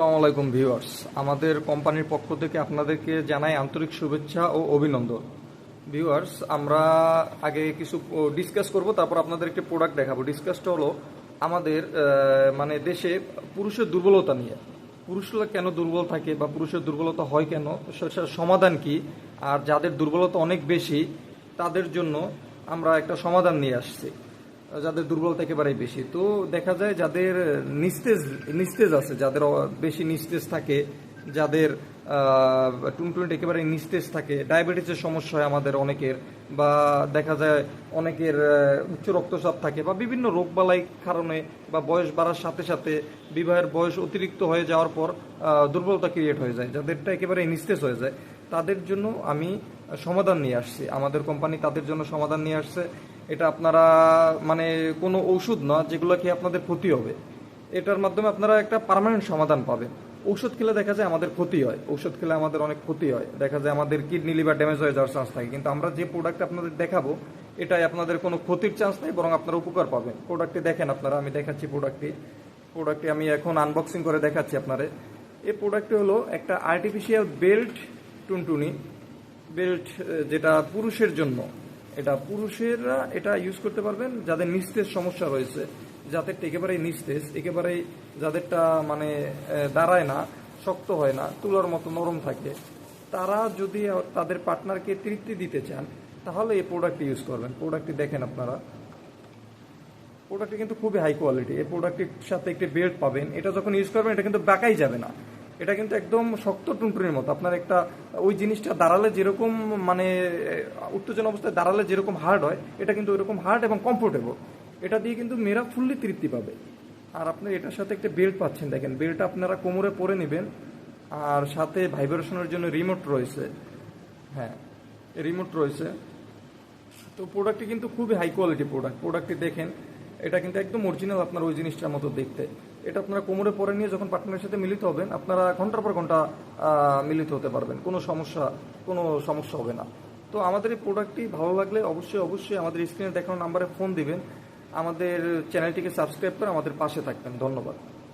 আসসালামু আলাইকুম আমাদের কোম্পানির পক্ষ থেকে আপনাদেরকে জানাই আন্তরিক শুভেচ্ছা ও অভিনন্দন। ভিউয়ার্স, আমরা আগে কিছু ডিসকাস করব, তারপর আপনাদের একটি প্রোডাক্ট দেখাবো। ডিসকাসটা হলো আমাদের মানে দেশে পুরুষের দুর্বলতা নিয়ে। পুরুষরা কেন দুর্বল থাকে বা পুরুষের দুর্বলতা হয় কেন? সমাধান কি? আর যাদের দুর্বলতা অনেক বেশি, তাদের জন্য আমরা একটা সমাধান নিয়ে আসছি। যাদের দুর্বলতা একেবারেই বেশি। তো দেখা যায় যাদের নিস্তেজ নিস্তেজ আছে, যাদের বেশি নিস্তেজ থাকে, যাদের টুনটুনিট একেবারে নিস্তেজ থাকে, ডায়াবেটিসের সমস্যা হয় আমাদের অনেকের, বা দেখা যায় অনেকের উচ্চ রক্তচাপ থাকে, বা বিভিন্ন রোগবালাই কারণে, বা বয়স বাড়ার সাথে সাথে বিবাহের বয়স অতিরিক্ত হয়ে যাওয়ার পর দুর্বলতা ক্রিয়েট হয়ে যায়। যাদেরটা একেবারে নিস্তেজ হয়ে যায়, তাদের জন্য আমি সমাধান নিয়ে আসছি। আমাদের কোম্পানি তাদের জন্য সমাধান নিয়ে আসছে। এটা আপনারা মানে কোনো ঔষধ না, যেগুলো খেয়ে আপনাদের ক্ষতি হবে। এটার মাধ্যমে আপনারা একটা পার্মানেন্ট সমাধান পাবেন। ঔষধ খেলে দেখা যায় আমাদের ক্ষতি হয়। ঔষধ খেলে আমাদের অনেক ক্ষতি হয়। দেখা যায় আমাদের কিডনি লিভার ড্যামেজ হয়ে যাওয়ার চান্স থাকে। কিন্তু আমরা যে প্রোডাক্ট আপনাদের দেখাবো, এটাই আপনাদের কোনো ক্ষতির চান্স নেই, বরং আপনারা উপকার পাবেন। প্রোডাক্টটি দেখেন আপনারা, আমি দেখাচ্ছি প্রোডাক্টটি প্রোডাক্টটি আমি এখন আনবক্সিং করে দেখাচ্ছি আপনারে এই প্রোডাক্টটি হলো একটা আর্টিফিশিয়াল বেল্ট টুনটুনি। বেল্ট যেটা পুরুষের জন্য। এটা পুরুষেরা এটা ইউজ করতে পারবেন, যাদের নিস্তেজ সমস্যা রয়েছে। যাদের একেবারেই নিস্তেজ, একেবারেই যাদেরটা মানে দাঁড়ায় না, শক্ত হয় না, তুলার মতো নরম থাকে, তারা যদি তাদের পার্টনারকে তৃপ্তি দিতে চান, তাহলে এই প্রোডাক্টটি ইউজ করবেন। প্রোডাক্টটি দেখেন আপনারা। প্রোডাক্টটি কিন্তু খুবই হাই কোয়ালিটি এই প্রোডাক্টটির সাথে একটি বেল্ট পাবেন, এটা যখন ইউজ করবেন, এটা কিন্তু বাঁকাই যাবে না। এটা কিন্তু একদম শক্ত টুনটুনির মতো। আপনার একটা, ওই জিনিসটা দাঁড়ালে যেরকম মানে উত্তেজনা অবস্থায় দাঁড়ালে যেরকম হার্ড হয়, এটা কিন্তু ওইরকম হার্ড এবং কমফোর্টেবল এটা দিয়ে কিন্তু মেয়েরা ফুললি তৃপ্তি পাবে। আর আপনি এটার সাথে একটা বেল্ট পাচ্ছেন, দেখেন বেল্টটা আপনারা কোমরে পরে নেবেন, আর সাথে ভাইব্রেশনের জন্য রিমোট রয়েছে। হ্যাঁ রিমোট রয়েছে। তো প্রোডাক্টটি কিন্তু খুবই হাই কোয়ালিটি প্রোডাক্ট প্রোডাক্টটি দেখেন এটা কিন্তু একদম অরিজিনাল আপনার ওই জিনিসটার মতো দেখতে। এটা আপনারা কোমরে পরে নিয়ে যখন পার্টনারের সাথে মিলিত হবেন, আপনারা ঘণ্টার পর ঘণ্টা মিলিত হতে পারবেন। কোনো সমস্যা কোনো সমস্যা হবে না। তো আমাদের এই প্রোডাক্টটি ভালো লাগলে অবশ্যই অবশ্যই আমাদের স্ক্রিনে দেখানো নাম্বারে ফোন দিবেন। আমাদের চ্যানেলটিকে সাবস্ক্রাইব করে আমাদের পাশে থাকবেন। ধন্যবাদ।